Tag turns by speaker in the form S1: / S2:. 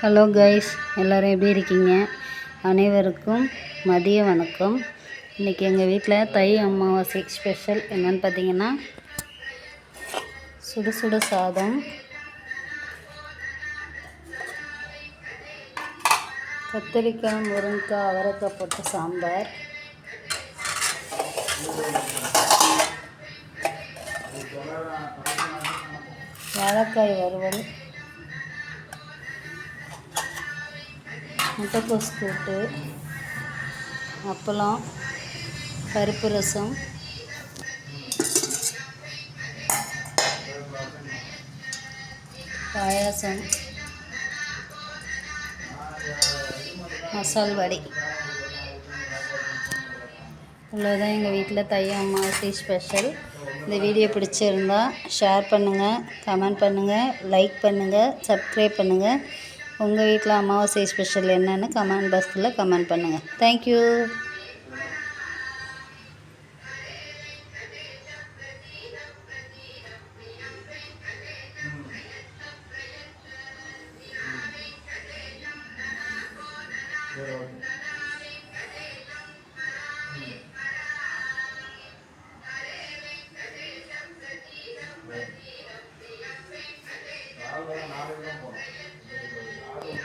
S1: Hello guys எல்லோரும் எப்படி இருக்கீங்க? அனைவருக்கும் மதிய வணக்கம். இன்றைக்கி எங்கள் வீட்டில் தை அமாவாசை ஸ்பெஷல் என்னன்னு பார்த்தீங்கன்னா சுடு சுடு சாதம் கத்திரிக்காய் முருங்கைக்காய் அவரைக்காய் போட்ட சாம்பார். வாழைக்காய் வறுவல். முட்டைக்கோஸ் கூட்டு அப்பளம் பருப்பு ரசம். பாயாசம். மசால் வடை. இவ்வளோதான் எங்கள் வீட்டில் தை அமாவாசை ஸ்பெஷல் இந்த வீடியோ பிடிச்சிருந்தா ஷேர் பண்ணுங்கள் கமெண்ட் பண்ணுங்கள் லைக் பண்ணுங்கள் சப்ஸ்கிரைப் பண்ணுங்கள் உங்கள் வீட்டில் அமாவாசை ஸ்பெஷல் என்னென்னு கமெண்ட் பாக்ஸில் கமெண்ட் பண்ணுங்கள் தேங்க்யூ
S2: Thank you.